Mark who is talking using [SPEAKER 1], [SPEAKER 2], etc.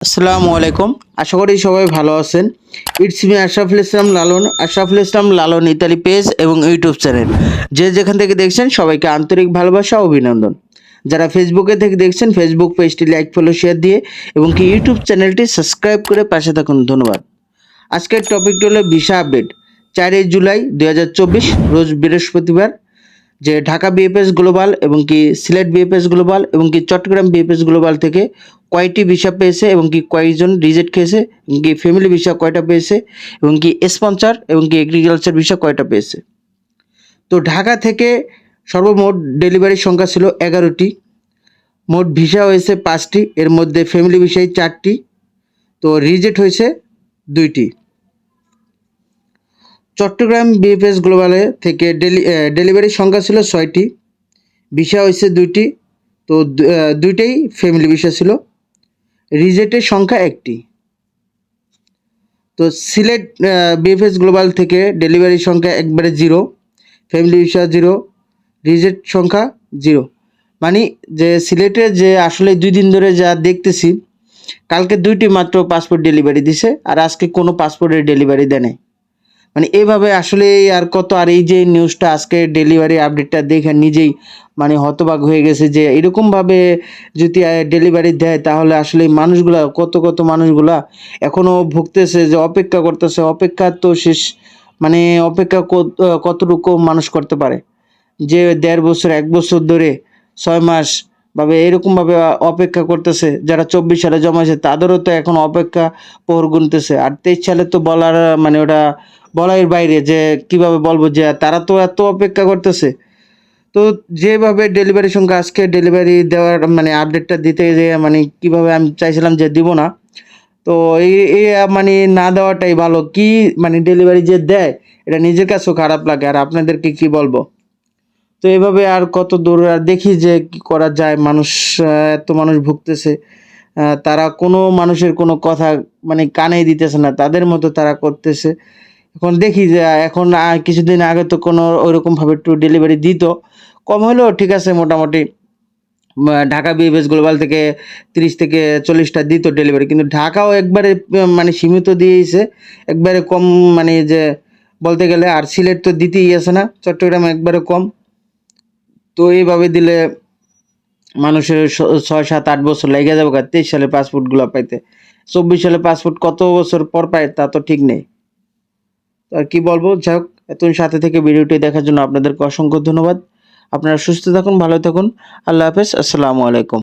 [SPEAKER 1] আসসালামু আলাইকুম। আশা করি সবাই ভালো আছেন। It's me Ashraful Islam Lalon Ashraful Islam Lalon Italy page এবং ইউটিউব চ্যানেল যে যেখান থেকে দেখছেন সবাইকে আন্তরিক ভালোবাসা অভিনন্দন। যারা ফেসবুকে থেকে দেখছেন ফেসবুক পেজটি লাইক ফলো শেয়ার দিয়ে এবং কি ইউটিউব চ্যানেলটি সাবস্ক্রাইব করে পাশে থাকুন। ধন্যবাদ। আজকের টপিকটি হলো ভিসা আপডেট চারই জুলাই দু হাজার চব্বিশ, রোজ বৃহস্পতিবার। যে ঢাকা বিএফএস গ্লোবাল এবং কি সিলেট বিএফএস গ্লোবাল এবং কি চট্টগ্রাম বিএফএস গ্লোবাল থেকে কয়টি ভিসা পেয়েছে এবং কি কয়েকজন রিজেক্ট খেয়েছে এবং কি ফ্যামিলি ভিসা কয়টা পেয়েছে এবং কি স্পন্সর এবং কি এগ্রিকালচার ভিসা কয়টা পেয়েছে? তো ঢাকা থেকে সর্বমোট ডেলিভারির সংখ্যা ছিল এগারোটি। মোট ভিসা হয়েছে পাঁচটি। এর মধ্যে ফ্যামিলি ভিসাই চারটি। তো রিজেক্ট হয়েছে দুইটি। চট্টগ্রাম বিএফএস গ্লোবালে থেকে ডেলি ডেলিভারির সংখ্যা ছিল ছয়টি। ভিসা হয়েছে দুইটি। তো দুইটাই ফ্যামিলি ভিসা ছিল। রিজেক্টের সংখ্যা একটি। তো সিলেট বিএফএস গ্লোবাল থেকে ডেলিভারির সংখ্যা একবারে zero. Family visa zero. Reject সংখ্যা জিরো। মানে যে সিলেটে যে আসলে দুই দিন ধরে যা দেখতেছি, কালকে দুইটি মাত্র পাসপোর্ট ডেলিভারি দিছে, আর আজকে কোনো পাসপোর্টের ডেলিভারি দেয় নাই। মানে এইভাবে আসলে আর কত, আর এই যে নিউজটা আজকে ডেলিভারি আপডেটটা দেখে নিজেই মানে হতবাক হয়ে গেছে যে এরকমভাবে যদি ডেলিভারি দেয় তাহলে আসলে মানুষগুলা, কত কত মানুষগুলা এখনও ভুগতেছে যে অপেক্ষা করতেছে। অপেক্ষা তো শেষ মানে অপেক্ষা কতটুকু মানুষ করতে পারে? যে দেড় বছর, এক বছর ধরে, ছয় মাস ভাবে এরকমভাবে অপেক্ষা করতেছে, যারা চব্বিশ সালে জমাইছে তাদেরও তো এখন অপেক্ষা পোহর গুনতেছে। আর তেইশ সালে তো বলার মানে ওটা বলার বাইরে যে কীভাবে বলব যে তারা তো এত অপেক্ষা করতেছে। তো যেভাবে ডেলিভারি সংখ্যা আজকে ডেলিভারি দেওয়ার মানে আপডেটটা দিতে যে মানে কীভাবে আমি চাইছিলাম যে দিব না। তো এই এই মানে না দেওয়াটাই ভালো। কি মানে ডেলিভারি যে দেয়, এটা নিজের কাছেও খারাপ লাগে। আর আপনাদেরকে কি বলব? তো এভাবে আর কত দূর আর দেখি যে কি করা যায়। মানুষ এত মানুষ ভুগতেছে। তারা কোনো মানুষের কোনো কথা মানে কানে দিতেছে না। তাদের মতো তারা করতেছে। এখন দেখি যে, এখন কিছুদিন আগে তো কোনো ওইরকম ভাবে একটু ডেলিভারি দিত। কম হলেও ঠিক আছে মোটামুটি। ঢাকা বিএফএস গ্লোবাল থেকে তিরিশ থেকে চল্লিশটা দিত ডেলিভারি কিন্তু ঢাকাও একবারে মানে সীমিত দিয়েছে একবারে কম মানে যে, বলতে গেলে আর সিলেট তো দিতেই আছে না। চট্টগ্রাম একবারে কম। তো এইভাবে দিলে মানুষের ছয় সাত আট বছর লেগে যাবে তেইশ সালে পাসপোর্টগুলো পাইতে। চব্বিশ সালে পাসপোর্ট কত বছর পর পায় তা তো ঠিক নেই। আর কি বলব? যাই হোক এতক্ষণ সাথে থেকে ভিডিওটি দেখার জন্য আপনাদেরকে অসংখ্য ধন্যবাদ। আপনারা সুস্থ থাকুন, ভালো থাকুন। আল্লাহ হাফেজ, আসসালামু আলাইকুম।